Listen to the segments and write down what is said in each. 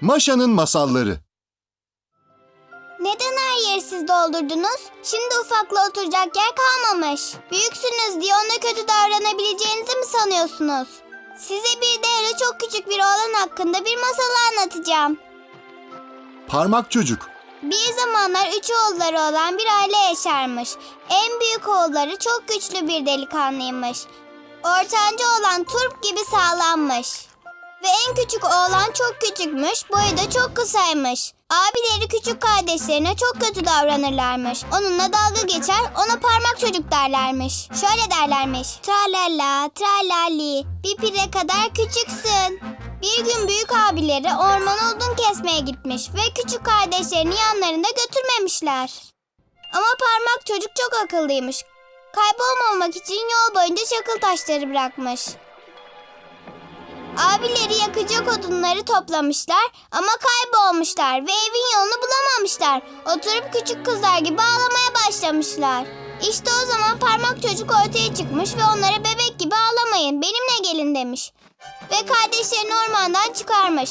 Maşa'nın masalları. Neden her yeri siz doldurdunuz? Şimdi ufakla oturacak yer kalmamış. Büyüksünüz diye ona kötü davranabileceğinizi mi sanıyorsunuz? Size bir de çok küçük bir oğlan hakkında bir masal anlatacağım. Parmak çocuk. Bir zamanlar üç oğulları olan bir aile yaşarmış. En büyük oğulları çok güçlü bir delikanlıymış. Ortanca olan turp gibi sağlammış. Ve en küçük oğlan çok küçükmüş, boyu da çok kısaymış. Abileri küçük kardeşlerine çok kötü davranırlarmış. Onunla dalga geçer, ona parmak çocuk derlermiş. Şöyle derlermiş. Tralala, tralali, bir pire kadar küçüksün. Bir gün büyük abileri ormana odun kesmeye gitmiş ve küçük kardeşlerini yanlarında götürmemişler. Ama parmak çocuk çok akıllıymış. Kaybolmamak için yol boyunca çakıl taşları bırakmış. Abileri yakacak odunları toplamışlar ama kaybolmuşlar ve evin yolunu bulamamışlar. Oturup küçük kızlar gibi ağlamaya başlamışlar. İşte o zaman parmak çocuk ortaya çıkmış ve onlara bebek gibi ağlamayın benimle gelin demiş. Ve kardeşlerini ormandan çıkarmış.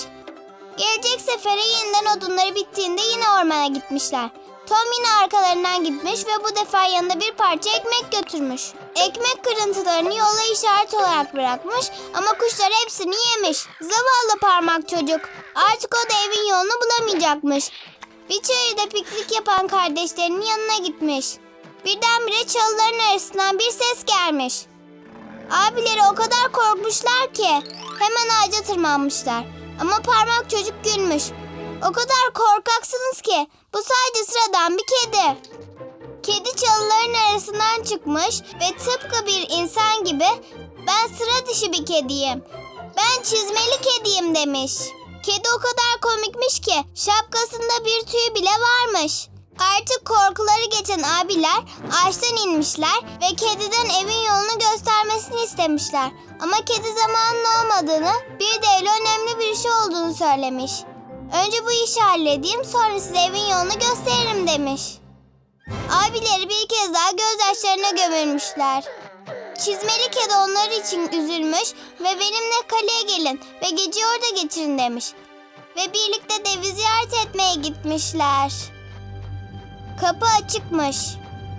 Gelecek sefere yeniden odunları bittiğinde yine ormana gitmişler. Tom yine arkalarından gitmiş ve bu defa yanında bir parça ekmek götürmüş. Ekmek kırıntılarını yola işaret olarak bırakmış ama kuşlar hepsini yemiş. Zavallı parmak çocuk. Artık o da evin yolunu bulamayacakmış. Bir çayırda piknik yapan kardeşlerinin yanına gitmiş. Birdenbire çalıların arasından bir ses gelmiş. Abileri o kadar korkmuşlar ki hemen ağaca tırmanmışlar. Ama parmak çocuk gülmüş. O kadar korkaksınız ki bu sadece sıradan bir kedi. Kedi çalıların arasından çıkmış ve tıpkı bir insan gibi ben sıra dışı bir kediyim. Ben çizmeli kediyim demiş. Kedi o kadar komikmiş ki şapkasında bir tüy bile varmış. Artık korkuları geçen abiler ağaçtan inmişler ve kediden evin istemişler. Ama kedi zamanın olmadığını bir de öyle önemli bir şey olduğunu söylemiş. Önce bu işi halledeyim sonra size evin yolunu gösteririm demiş. Abileri bir kez daha gözyaşlarına gömülmüşler. Çizmeli kedi onlar için üzülmüş ve benimle kaleye gelin ve geceyi orada geçirin demiş. Ve birlikte devi ziyaret etmeye gitmişler. Kapı açıkmış.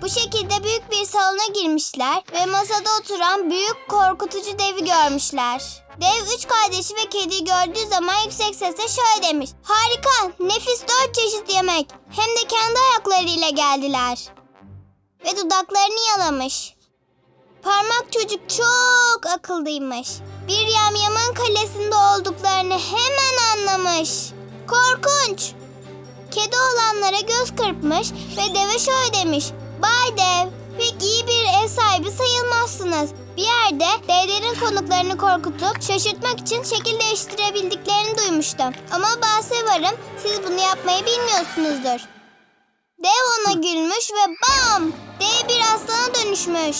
Bu şekilde büyük bir salona girmişler ve masada oturan büyük korkutucu devi görmüşler. Dev üç kardeşi ve kediyi gördüğü zaman yüksek sesle şöyle demiş. Harika, nefis dört çeşit yemek. Hem de kendi ayaklarıyla geldiler. Ve dudaklarını yalamış. Parmak çocuk çok akıllıymış. Bir yamyamın kalesinde olduklarını hemen anlamış. Korkunç. Kedi olanlara göz kırpmış ve deve şöyle demiş. Bay dev, pek iyi bir ev sahibi sayılmazsınız. Bir yerde devlerin konuklarını korkutup şaşırtmak için şekil değiştirebildiklerini duymuştum. Ama bahse varım siz bunu yapmayı bilmiyorsunuzdur. Dev ona gülmüş ve bam! Dev bir aslana dönüşmüş.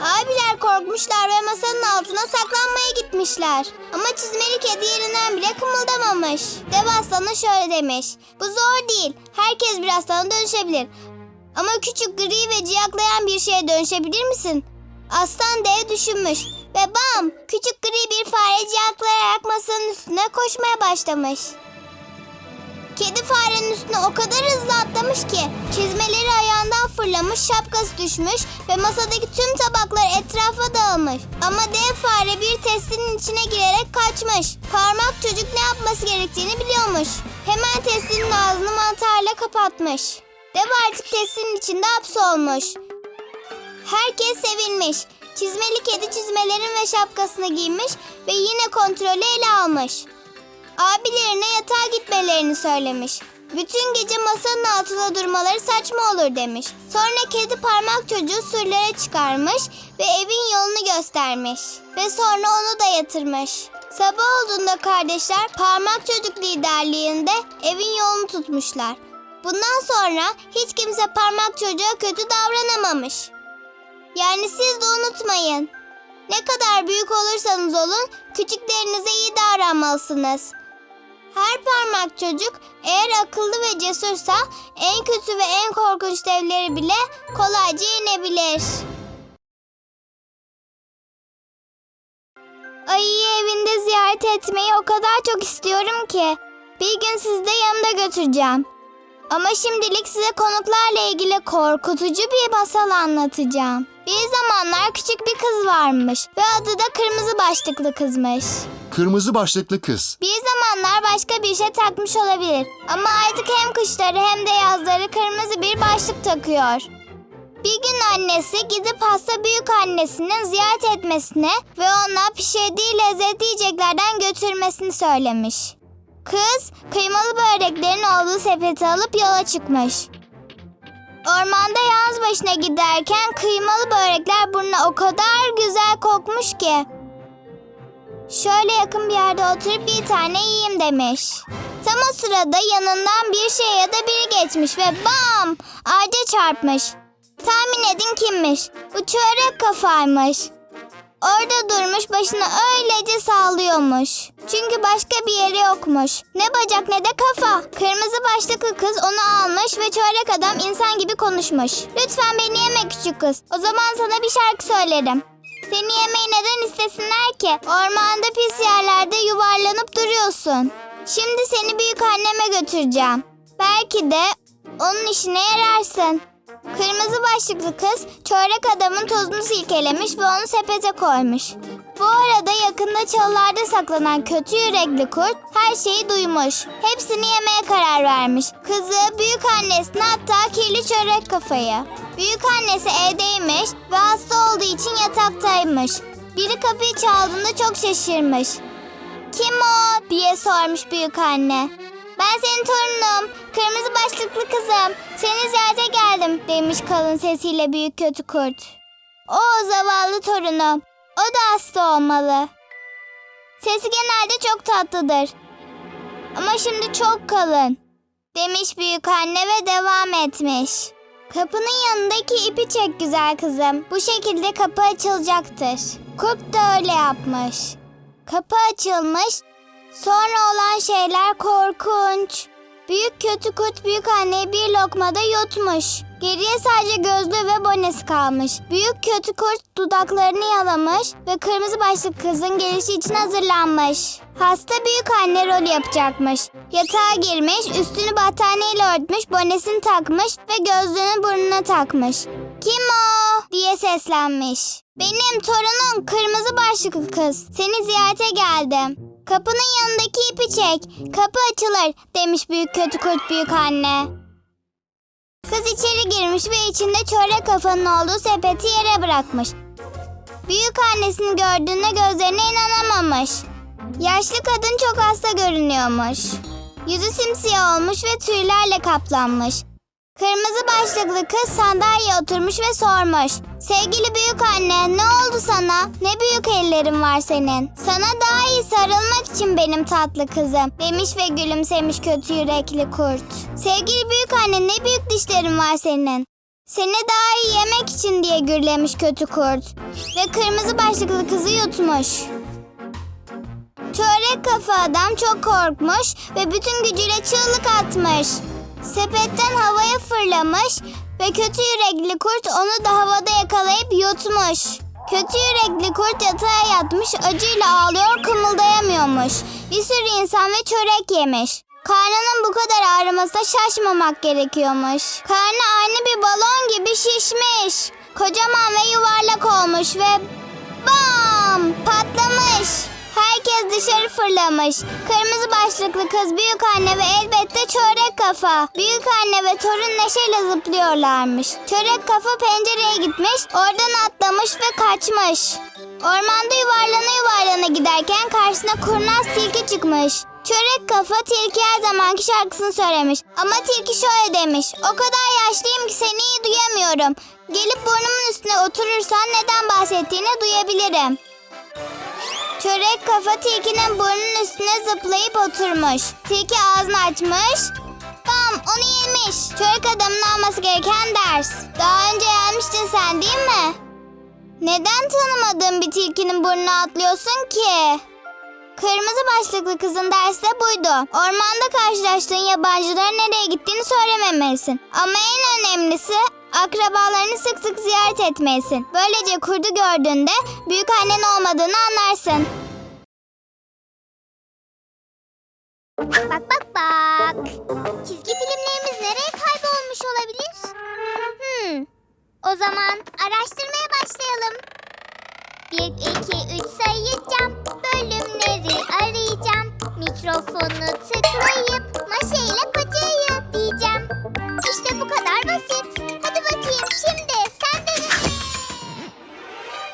Abiler korkmuşlar ve masanın altına saklanmaya gitmişler. Ama çizmeli kedi yerinden bile kımıldamamış. Dev aslana şöyle demiş. Bu zor değil. Herkes bir aslana dönüşebilir. Ama küçük gri ve ciyaklayan bir şeye dönüşebilir misin? Aslan dev düşünmüş. Ve bam! Küçük gri bir fare ciyaklayarak masanın üstüne koşmaya başlamış. Kedi farenin üstüne o kadar hızlı atlamış ki çizmeleri ayağından fırlamış, şapkası düşmüş ve masadaki tüm tabaklar etrafa dağılmış. Ama dev fare bir testinin içine girerek kaçmış. Parmak çocuk ne yapması gerektiğini biliyormuş. Hemen testinin ağzını mantarla kapatmış. Dev artık testinin içinde hapsolmuş. Herkes sevinmiş. Çizmeli kedi çizmelerin ve şapkasını giymiş ve yine kontrolü ele almış. Abilerine yatağa gitmelerini söylemiş. Bütün gece masanın altında durmaları saçma olur demiş. Sonra kedi parmak çocuğu sürlere çıkarmış ve evin yolunu göstermiş. Ve sonra onu da yatırmış. Sabah olduğunda kardeşler parmak çocuk liderliğinde evin yolunu tutmuşlar. Bundan sonra hiç kimse parmak çocuğa kötü davranamamış. Yani siz de unutmayın. Ne kadar büyük olursanız olun küçüklerinize iyi davranmalısınız. Her parmak çocuk eğer akıllı ve cesursa en kötü ve en korkunç devleri bile kolayca yenebilir. Ayıyı evinde ziyaret etmeyi o kadar çok istiyorum ki. Bir gün sizi de yanımda götüreceğim. Ama şimdilik size konuklarla ilgili korkutucu bir masal anlatacağım. Bir zamanlar küçük bir kız varmış ve adı da kırmızı başlıklı kızmış. Kırmızı başlıklı kız. Bir zamanlar başka bir şey takmış olabilir. Ama artık hem kışları hem de yazları kırmızı bir başlık takıyor. Bir gün annesi gidip hasta büyük annesinin ziyaret etmesine ve ona pişirdiği lezzetli yiyeceklerden götürmesini söylemiş. Kız kıymalı böreklerin olduğu sepeti alıp yola çıkmış. Ormanda yalnız başına giderken kıymalı börekler burnuna o kadar güzel kokmuş ki Şöyle yakın bir yerde oturup bir tane yiyeyim demiş. Tam o sırada yanından bir şey ya da biri geçmiş ve bam ağaca çarpmış. Tahmin edin kimmiş? Bu çörek kafaymış. Orada durmuş başını öylece sallıyormuş. Çünkü başka bir yeri yokmuş. Ne bacak ne de kafa. Kırmızı başlıklı kız onu almış ve çörek adam insan gibi konuşmuş. Lütfen beni yeme küçük kız. O zaman sana bir şarkı söylerim. Seni yemeyi neden istesinler ki? Ormanda pis yerlerde yuvarlanıp duruyorsun. Şimdi seni büyük anneme götüreceğim. Belki de onun işine yararsın. Kırmızı başlıklı kız çörek adamın tozunu silkelemiş ve onu sepete koymuş. Bu arada yakında çalılarda saklanan kötü yürekli kurt her şeyi duymuş. Hepsini yemeye karar vermiş. Kızı, büyük annesine hatta kirli çörek kafayı. Büyük annesi evdeymiş ve hasta olduğu için yataktaymış. Biri kapıyı çaldığında çok şaşırmış. Kim o diye sormuş büyük anne. Ben senin torunum, kırmızı başlıklı kızım. Seni ziyarete geldim demiş kalın sesiyle büyük kötü kurt. O zavallı torunum. O da hasta olmalı. Sesi genelde çok tatlıdır. Ama şimdi çok kalın. Demiş büyük anne ve devam etmiş. Kapının yanındaki ipi çek güzel kızım. Bu şekilde kapı açılacaktır. Kurt da öyle yapmış. Kapı açılmış. Sonra olan şeyler korkunç. Büyük kötü kurt büyük anneyi bir lokmada yutmuş. Geriye sadece gözlüğü ve bonesi kalmış. Büyük kötü kurt dudaklarını yalamış ve kırmızı başlıklı kızın gelişi için hazırlanmış. Hasta büyük anne rol yapacakmış. Yatağa girmiş, üstünü battaniyeyle örtmüş, bonesini takmış ve gözlüğünü burnuna takmış. Kim o? diye seslenmiş. Benim torunum kırmızı başlıklı kız. Seni ziyarete geldim. Kapının yanındaki ipi çek. Kapı açılır demiş büyük kötü kurt büyük anne. Kız içeri girmiş ve içinde çörek kafanın olduğu sepeti yere bırakmış. Büyük annesini gördüğünde gözlerine inanamamış. Yaşlı kadın çok hasta görünüyormuş. Yüzü simsiyah olmuş ve tüylerle kaplanmış. Kırmızı başlıklı kız sandalyeye oturmuş ve sormuş. Sevgili büyük anne ne oldu sana? Ne büyük ellerin var senin. Sana daha iyi sarılmak için benim tatlı kızım. Demiş ve gülümsemiş kötü yürekli kurt. Sevgili büyük anne ne büyük dişlerin var senin. Seni daha iyi yemek için diye gürlemiş kötü kurt. Ve kırmızı başlıklı kızı yutmuş. Çörek kafa adam çok korkmuş ve bütün gücüyle çığlık atmış. Sepetten havaya fırlamış ve kötü yürekli kurt onu da havada yakalayıp yutmuş. Kötü yürekli kurt yatağa yatmış acıyla ağlıyor kımıldayamıyormuş. Bir sürü insan ve çörek yemiş. Karnının bu kadar ağrımasına şaşmamak gerekiyormuş. Karnı aynı bir balon gibi şişmiş. Kocaman ve yuvarlak olmuş ve bam patlamış. Herkes dışarı fırlamış. Kırmızı başlıklı kız büyük anne ve elbette çörek kafa. Büyük anne ve torun neşeyle zıplıyorlarmış. Çörek kafa pencereye gitmiş, oradan atlamış ve kaçmış. Ormanda yuvarlana yuvarlana giderken karşısına kurnaz tilki çıkmış. Çörek kafa tilki her zamanki şarkısını söylemiş. Ama tilki şöyle demiş. O kadar yaşlıyım ki seni iyi duyamıyorum. Gelip burnumun üstüne oturursan neden bahsettiğini duyabilirim. Çörek kafa tilkinin burnunun üstüne zıplayıp oturmuş. Tilki ağzını açmış. Bam onu yemiş. Çörek adamın alması gereken ders. Daha önce gelmiştin sen değil mi? Neden tanımadığın bir tilkinin burnuna atlıyorsun ki? Kırmızı başlıklı kızın dersi de buydu. Ormanda karşılaştığın yabancıların nereye gittiğini söylememelisin. Ama en önemlisi akrabalarını sık sık ziyaret etmelisin. Böylece kurdu gördüğünde büyük annen olmadığını anlarsın. Bak bak bak. Çizgi filmlerimiz nereye kaybolmuş olabilir? Hmm. O zaman araştırmaya başlayalım. 1, 2, 3 sayacağım. Bölümleri arayacağım. Mikrofonu tık